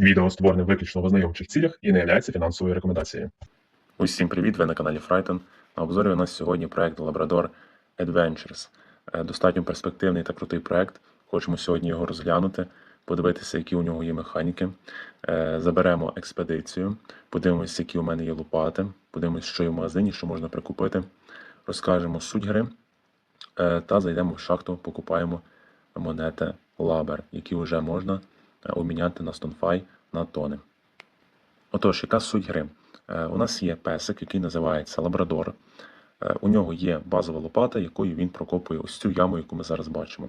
Відео створене виключно в ознайомчих цілях і не є фінансовою рекомендацією. Усім привіт! Ви на каналі Фрайтон. На обзорі у нас сьогодні проект Labrador Adventures. Е, Достатньо перспективний та крутий проект. Хочемо сьогодні його розглянути, подивитися, які у нього є механіки. Е, Заберемо експедицію, подивимося, які у мене є лопати, подивимося, що є в магазині, що можна прикупити. Розкажемо суть гри е, та зайдемо в шахту, покупаємо монети Лабер, які вже можна обміняти на StoneFi на тони. Отож, яка суть гри? Е, У нас є песик, який називається Лабрадор. Е, У нього є базова лопата, якою він прокопує ось цю яму, яку ми зараз бачимо.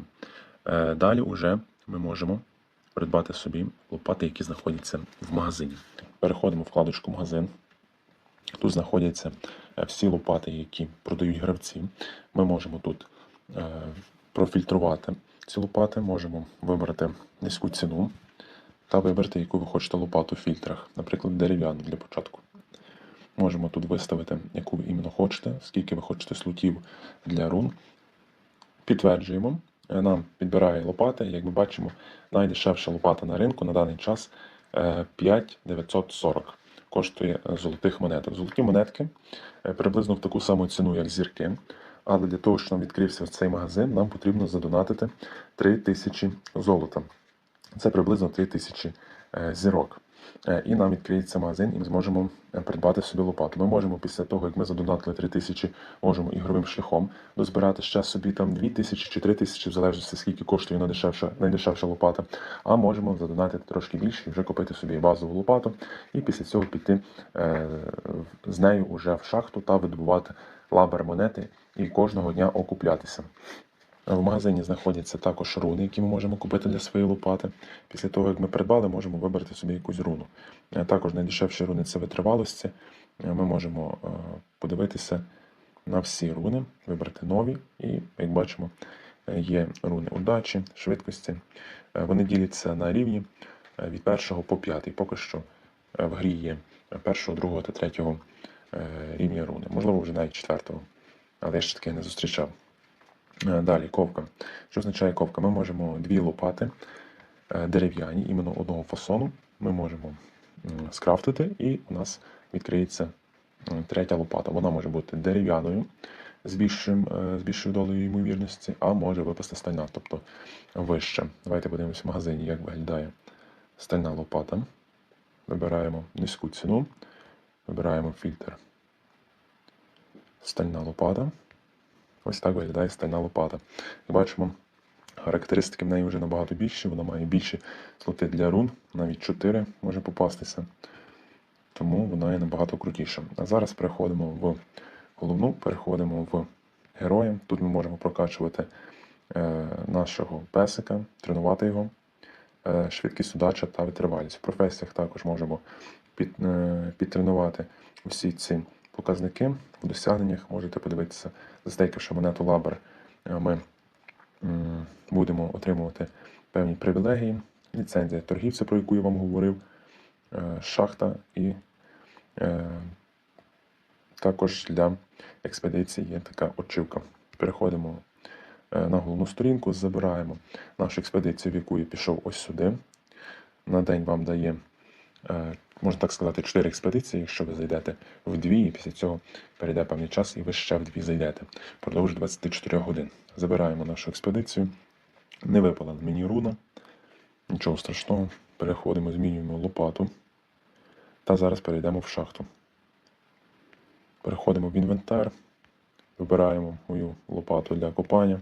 Е, Далі вже ми можемо придбати собі лопати, які знаходяться в магазині. Переходимо в вкладочку магазин. Тут знаходяться е, всі лопати, які продають гравці. Ми можемо тут е, профільтрувати ці лопати, можемо вибрати низьку ціну та вибрати, яку ви хочете лопату в фільтрах, наприклад, дерев'яну для початку. Можемо тут виставити, яку ви іменно хочете, скільки ви хочете слотів для рун. Підтверджуємо. Е, Нам підбирає лопати. Як ми бачимо, найдешевша лопата на ринку на даний час е, 5940 коштує е, золотих монеток. Золоті монетки е, приблизно в таку саму ціну, як зірки. Але для того, щоб нам відкрився цей магазин, нам потрібно задонатити 3000 золота. Це приблизно 3000 е, зірок. Е, І нам відкриється магазин, і ми зможемо е, придбати собі лопату. Ми можемо після того, як ми задонатили 3000, можемо ігровим шляхом дозбирати ще собі там 2000 чи 3000, в залежності скільки коштує найдешевша, найдешевша лопата. А можемо задонатити трошки більше і вже купити собі базову лопату, і після цього піти е, з нею уже в шахту та видобувати лабер монети і кожного дня окуплятися. В магазині знаходяться також руни, які ми можемо купити для своєї лопати. Після того, як ми придбали, можемо вибрати собі якусь руну. Е, Також найдешевші руни це витривалості. Е, Ми можемо е, подивитися на всі руни, вибрати нові, і, як бачимо, є руни удачі, швидкості. Вони діляться на рівні від першого по п'ятий. Поки що в грі є першого, другого та третього е, рівня руни. Можливо, вже навіть четвертого, але я ще таки не зустрічав. Е, Далі ковка. Що означає ковка? Ми можемо дві лопати е, дерев'яні, іменно одного фасону. Ми можемо скрафтити, і у нас відкриється третя лопата. Вона може бути дерев'яною з більшим, е, з більшою долею ймовірності, а може випасти стальна, тобто вище. Давайте подивимося в магазині, як виглядає стальна лопата. Вибираємо низьку ціну, вибираємо фільтр. Стальна лопата. Ось так виглядає стальна лопата. Бачимо, характеристики в неї вже набагато більші, вона має більші слоти для рун, навіть 4 може попастися. Тому вона є набагато крутіша. А зараз переходимо в головну, переходимо в героя. Тут ми можемо прокачувати е, нашого песика, тренувати його, е, швидкість удача та витривалість. В професіях також можемо під, е, підтренувати усі ці показники. В досягненнях можете подивитися, застейкавши монету Лабер, е, ми будемо отримувати певні привілегії, ліцензія торгівця, про яку я вам говорив, е, шахта і е, також для експедиції є така очівка. Переходимо на головну сторінку, забираємо нашу експедицію, в яку я пішов ось сюди. На день вам дає, можна так сказати, 4 експедиції, якщо ви зайдете в дві, і після цього перейде певний час, і ви ще в дві зайдете. Продовж 24 годин. Забираємо нашу експедицію. Не випала мені руна. Нічого страшного. Переходимо, змінюємо лопату. Та зараз перейдемо в шахту. Переходимо в інвентар. Вибираємо мою лопату для копання.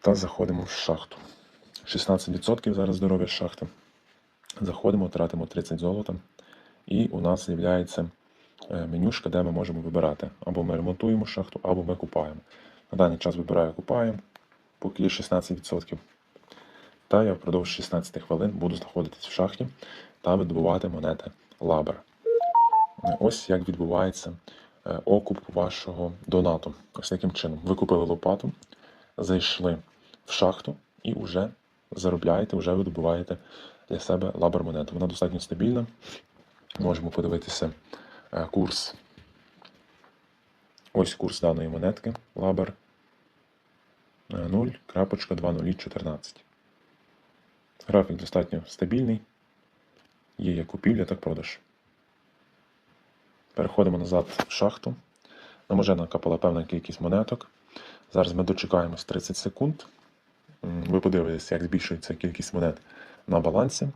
Та заходимо в шахту. 16% зараз здоров'я шахти. Заходимо, тратимо 30 золота. І у нас з'являється е, менюшка, де ми можемо вибирати. Або ми ремонтуємо шахту, або ми купаємо. На даний час вибираю купаю, поки 16%. Та я впродовж 16 хвилин буду знаходитись в шахті та видобувати монети Лабер. Ось як відбувається е, окуп вашого донату. Ось таким чином. Ви купили лопату, зайшли в шахту і вже заробляєте, вже видобуваєте для себе лабер монету. Вона достатньо стабільна. Можемо подивитися е, курс. Ось курс даної монетки Лабер 0.2014. Графік достатньо стабільний. Є як купівля, так продаж. Переходимо назад в шахту. Нам вже накапала певна кількість монеток. Зараз ми дочекаємось 30 секунд. Ви подивитесь, як збільшується кількість монет на балансі.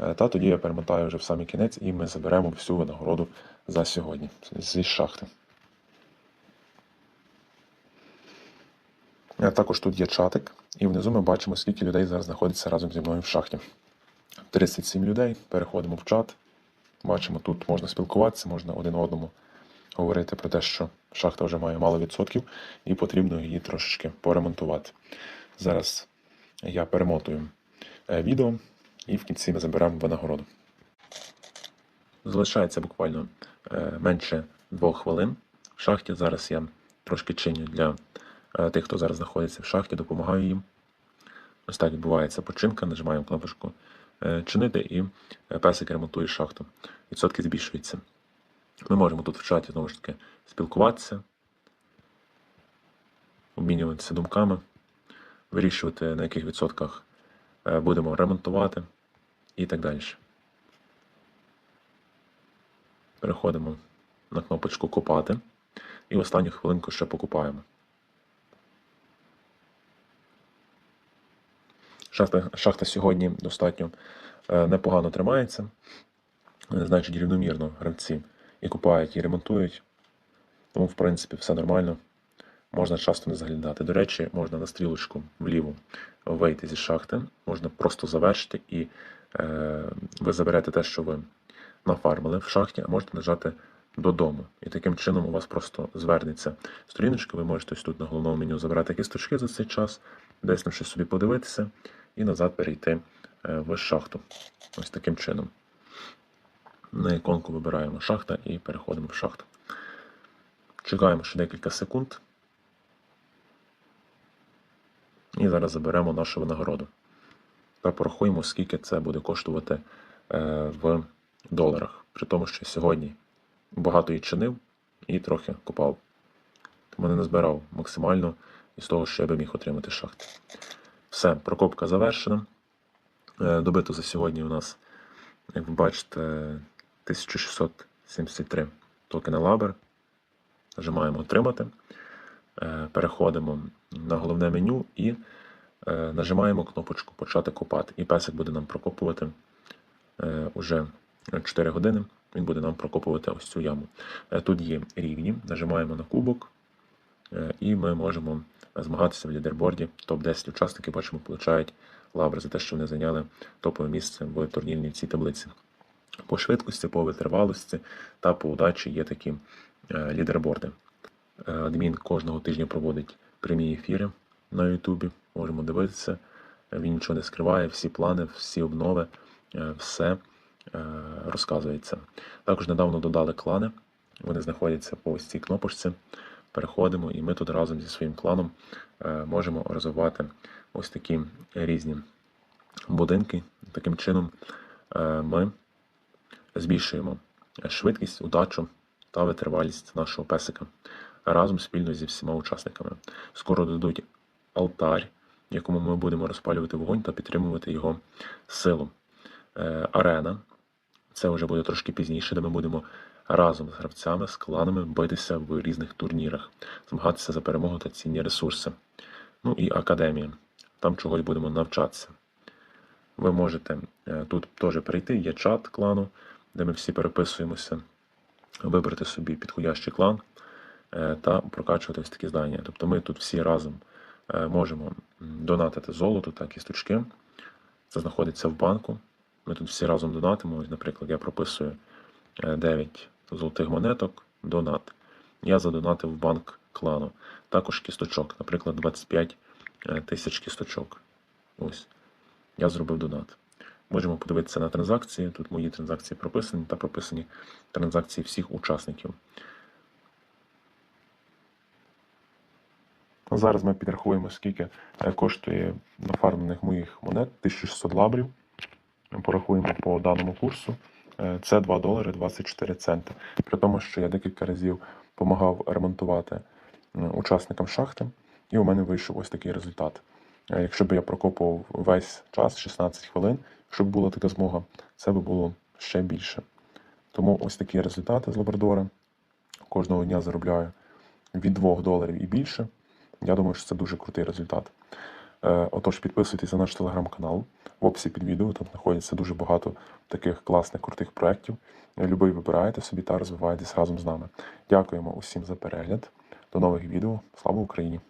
Е, Та тоді я перемотаю вже в самий кінець і ми заберемо всю винагороду за сьогодні зі шахти. Е, Також тут є чатик, і внизу ми бачимо, скільки людей зараз знаходиться разом зі мною в шахті. 37 людей. Переходимо в чат. Бачимо, тут можна спілкуватися, можна один одному говорити про те, що шахта вже має мало відсотків і потрібно її трошечки поремонтувати. Зараз я перемотую е, відео і в кінці ми заберемо винагороду. Залишається буквально е, менше двох хвилин. В шахті зараз я трошки чиню для е, тих, хто зараз знаходиться в шахті, допомагаю їм. Ось так відбувається починка, нажимаємо кнопочку чинити і песик ремонтує шахту. Відсотки збільшуються. Ми можемо тут в чаті знову ж таки спілкуватися, обмінюватися думками, вирішувати, на яких відсотках е, будемо ремонтувати і так далі. Переходимо на кнопочку Копати і останню хвилинку ще покупаємо. Шахта, шахта сьогодні достатньо е, непогано тримається. Е, Значить, рівномірно гравці і купають, і ремонтують. Тому, в принципі, все нормально. Можна часто не заглядати. До речі, можна на стрілочку вліво вийти зі шахти, можна просто завершити, і е, ви заберете те, що ви нафармили в шахті, а можете нажати додому. І таким чином у вас просто звернеться сторіночка. Ви можете ось тут на головному меню забрати кісточки за цей час, десь на щось собі подивитися і назад перейти е, в шахту. Ось таким чином. На іконку вибираємо шахта і переходимо в шахту. Чекаємо ще декілька секунд. І зараз заберемо нашу винагороду. Та порахуємо, скільки це буде коштувати е, в доларах. При тому, що сьогодні багато і чинив і трохи купав. Тому не назбирав максимально із того, що я би міг отримати шахти. Все, прокопка завершена. Е, Добито за сьогодні у нас, як ви бачите, 1673 токена Лабер. Нажимаємо Отримати. Е, Переходимо на головне меню і е, нажимаємо кнопочку Почати копати. І песик буде нам прокопувати е, уже 4 години. Він буде нам прокопувати ось цю яму. Е, Тут є рівні. Нажимаємо на кубок, е, і ми можемо змагатися в лідерборді. Топ-10 учасників, бачимо, получають лаври за те, що вони зайняли топове місце в турнірній цій таблиці. По швидкості, по витривалості та по удачі є такі е, лідерборди. Е, Адмін кожного тижня проводить прямі ефіри на Ютубі. Можемо дивитися. Він нічого не скриває, всі плани, всі обнови, е, все е, розказується. Також недавно додали клани. Вони знаходяться по ось цій кнопочці. Переходимо, і ми тут разом зі своїм кланом е, можемо розвивати ось такі різні будинки. Таким чином ми збільшуємо швидкість, удачу та витривалість нашого песика разом спільно зі всіма учасниками. Скоро дадуть алтарь, якому ми будемо розпалювати вогонь та підтримувати його силу. Е, Арена це вже буде трошки пізніше, де ми будемо разом з гравцями, з кланами битися в різних турнірах, змагатися за перемогу та цінні ресурси. Ну і академія. Там чогось будемо навчатися. Ви можете е, тут теж перейти, є чат клану, де ми всі переписуємося, вибрати собі підходящий клан та прокачувати ось такі здання. Тобто ми тут всі разом е, можемо донатити золото та кісточки. Це знаходиться в банку. Ми тут всі разом донатимо. Ось, наприклад, я прописую е, 9 золотих монеток, донат. Я задонатив в банк клану. Також кісточок, наприклад, 25 е, тисяч кісточок. Ось. Я зробив донат. Можемо подивитися на транзакції. Тут мої транзакції прописані та прописані транзакції всіх учасників. Зараз ми підрахуємо, скільки е, коштує нафармлених моїх монет 1600 лабрів. Порахуємо по даному курсу. Е, Це 2 долари 24 центи. При тому, що я декілька разів допомагав ремонтувати учасникам шахти, і у мене вийшов ось такий результат. Е, Якщо б я прокопував весь час, 16 хвилин, якщо б була така змога, це би було ще більше. Тому ось такі результати з лабрадора. Кожного дня заробляю від 2 доларів і більше. Я думаю, що це дуже крутий результат. Е, Отож, підписуйтесь на наш телеграм-канал. В описі під відео там знаходиться дуже багато таких класних, крутих проєктів. Любий вибираєте собі та розвиваєтесь разом з нами. Дякуємо усім за перегляд. До нових відео. Слава Україні!